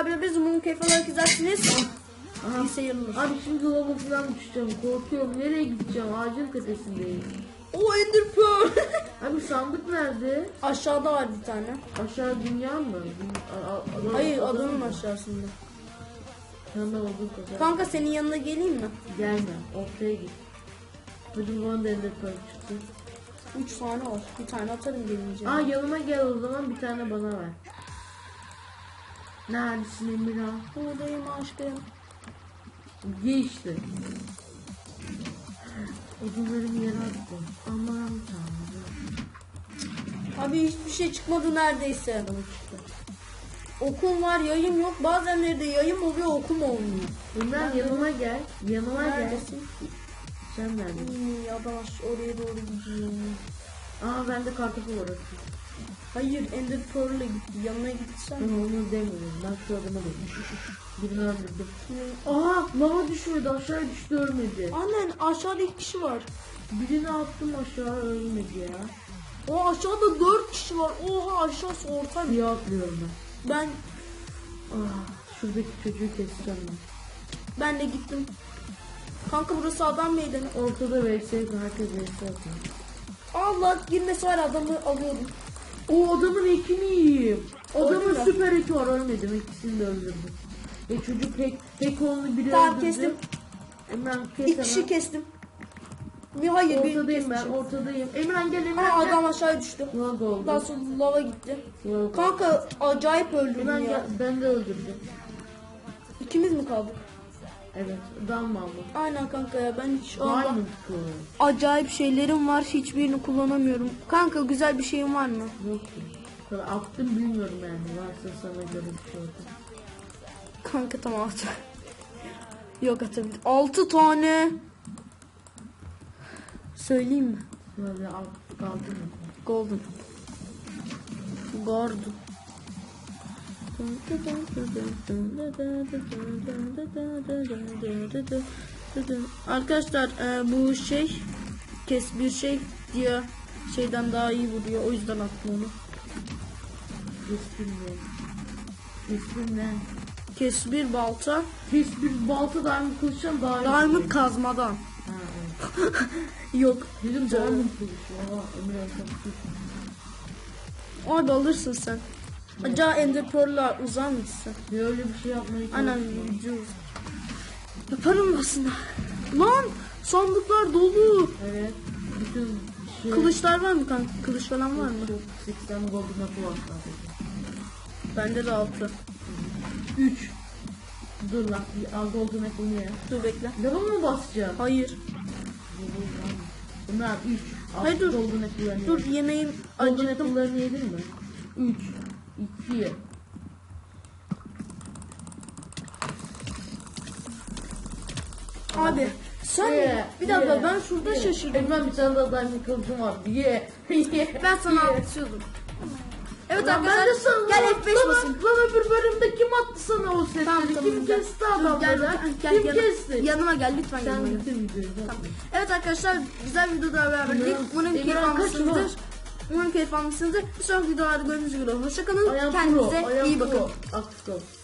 abiyle biz bunun keyif alarak izlersiniz. İyi seyirler. Abi şimdi lava falan düşeceğim. Korkuyorum. Nereye gideceğim? Ağacın tepesindeyim. O Ender Pearl. Abi sandık nerede? Aşağıda var bir tane. Aşağı dünya mı? A- Hayır adam- adanın aşağısında. Yanına olduğu kadar. Kanka senin yanına geleyim mi? Gelme. Ortaya git. Hadi bana da Ender Pearl çıktı. Üç tane var. Bir tane atarım gelince. Aa yanıma gel o zaman bir tane bana ver. Neredesin Emirhan? Buradayım aşkım. Odunlarımı yere attım. Aman tanrım. Abi hiçbir şey çıkmadı neredeyse. Okum var yayım yok. Bazenleri de yayım oluyor okum olmuyor. Emirhan yanıma gel. Yanıma gel. Neredesin? Sen neredesin? Hmm, ya ben aş- oraya doğru gideyim. Aa bende kartopu var. atayım. Hayır Ender Pearl'e gitti. Yanına gitsen. Ben onu demiyorum. Ben şu adama dedim. Birini öldürdüm. Aha lava düşmedi aşağı düştü ölmedi. Annen aşağıda iki kişi var. Birini attım aşağı ölmedi ya. O aşağıda dört kişi var. Oha aşağısı orta. Suya atlıyorum ben. Ben Ah, şuradaki çocuğu keseceğim ben. ben de gittim. Kanka burası adam meydanı. Ortada vs herkes atıyor. Allah girmesi var adamı alıyordum. O adamın. Öldü Adamın mü? süper eki var ölmedim. İkisini de öldürdüm. E çocuk hack, hack onu biri Tamam, öldürdü. kestim. Emran kes İki kişi hemen. kestim. Bir hayır bir Ortadayım ben kesmişim. ortadayım. Emran gel Emran Aa gel. adam aşağı düştü. Lag oldu. Daha sonra lava gitti. Lag oldu. Kanka acayip öldürdüm Emran ya. gel, ben de öldürdüm. İkimiz mi kaldık? Evet. Mı aldı? Aynen kanka ya ben hiç Allah Diamond Core. acayip şeylerim var hiçbirini kullanamıyorum. Kanka güzel bir şeyin var mı? Yok ki. Attım bilmiyorum yani. Varsa sana göre bir şey oldu. Kanka tamam at. Yok atabilir. 6 tane. Söyleyeyim mi? Böyle alt kaldı mı? Golden. Gardu. Arkadaşlar e, bu şey kes bir şey diye şeyden daha iyi vuruyor. O yüzden attım onu. İsmim ne? İsmim ne? Kes bir balta. Hiçbir balta diamond kılıçtan daha iyi. Diamond kazmadan. Ha, evet. Yok. Dedim diamond kılıç. Abi alırsın sen. Acaba Ender Pearl'la uzar mısın? Bir öyle bir şey yapmayı video uzar. Yaparım aslında. Lan sandıklar dolu. Evet. Bütün şey... Kılıçlar var mı kanka? Kılıç falan var mı? Çok 80 golden apple var. Bende de altı. 3. Dur lan. Al golden apple'ını ye. Dur bekle. Lava mı basacağım? Hayır. Bunlar 3. Hayır, dur. Golden apple'larını Dur ye. yemeğim Golden acıktım. apple'larını yedin mi? 3. 2. Abi sen Ye, bir dakika ye, ben şurada şaşırdım. Emre bir tane daha diamond kılıcım var. Ye. Ye. Ben sana Ye. atıyordum. Evet Lan ben de arkadaşlar sana gel attım F5 lan. basın. Lan öbür bölümde kim attı sana o sesleri? Tamam, tamam, kim gel. kesti Dur, adamları? gel, gel, kim yanı- kesti? Yanıma gel lütfen Sen yanıma gel. bitir videoyu. Tamam. Evet arkadaşlar güzel videoda beraberdik. Umarım keyif Emrah, almışsınızdır. Umarım keyif almışsınızdır. Bir sonraki videolarda görüşmek üzere. Hoşçakalın. Kendinize pro, iyi bakın. pro.